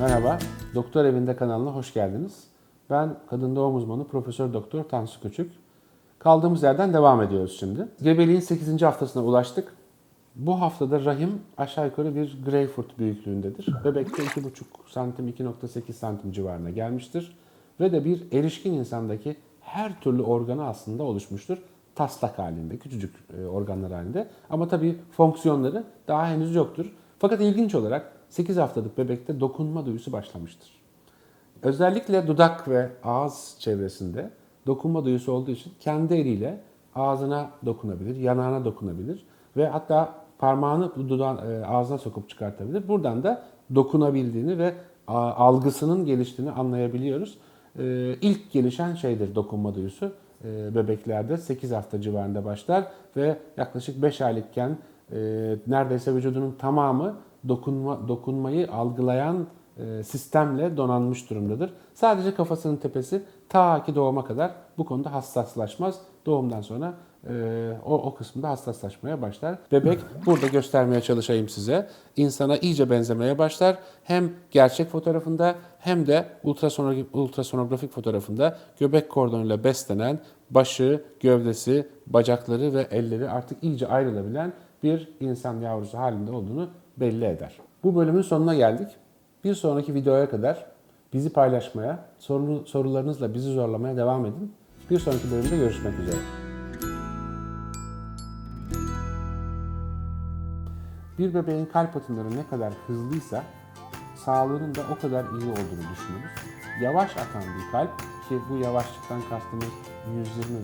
Merhaba, Doktor Evinde kanalına hoş geldiniz. Ben kadın doğum uzmanı Profesör Doktor Tansu Küçük. Kaldığımız yerden devam ediyoruz şimdi. Gebeliğin 8. haftasına ulaştık. Bu haftada rahim aşağı yukarı bir greyfurt büyüklüğündedir. Bebekte 2,5 santim, 2,8 santim civarına gelmiştir. Ve de bir erişkin insandaki her türlü organı aslında oluşmuştur. Taslak halinde, küçücük e, organlar halinde. Ama tabii fonksiyonları daha henüz yoktur. Fakat ilginç olarak 8 haftalık bebekte dokunma duyusu başlamıştır. Özellikle dudak ve ağız çevresinde dokunma duyusu olduğu için kendi eliyle ağzına dokunabilir, yanağına dokunabilir ve hatta parmağını dudağın, e, ağzına sokup çıkartabilir. Buradan da dokunabildiğini ve algısının geliştiğini anlayabiliyoruz. E, ilk gelişen şeydir dokunma duyusu. E, bebeklerde 8 hafta civarında başlar ve yaklaşık 5 aylıkken neredeyse vücudunun tamamı dokunma dokunmayı algılayan e, sistemle donanmış durumdadır. Sadece kafasının tepesi ta ki doğuma kadar bu konuda hassaslaşmaz. Doğumdan sonra e, o, o kısımda hassaslaşmaya başlar. Bebek burada göstermeye çalışayım size. İnsana iyice benzemeye başlar. Hem gerçek fotoğrafında hem de ultrasonografik, ultrasonografik fotoğrafında göbek kordonuyla beslenen başı, gövdesi, bacakları ve elleri artık iyice ayrılabilen bir insan yavrusu halinde olduğunu belli eder. Bu bölümün sonuna geldik. Bir sonraki videoya kadar bizi paylaşmaya, sorularınızla bizi zorlamaya devam edin. Bir sonraki bölümde görüşmek üzere. Bir bebeğin kalp atımları ne kadar hızlıysa sağlığının da o kadar iyi olduğunu düşünürüz. Yavaş atan bir kalp ki bu yavaşlıktan kastımız 120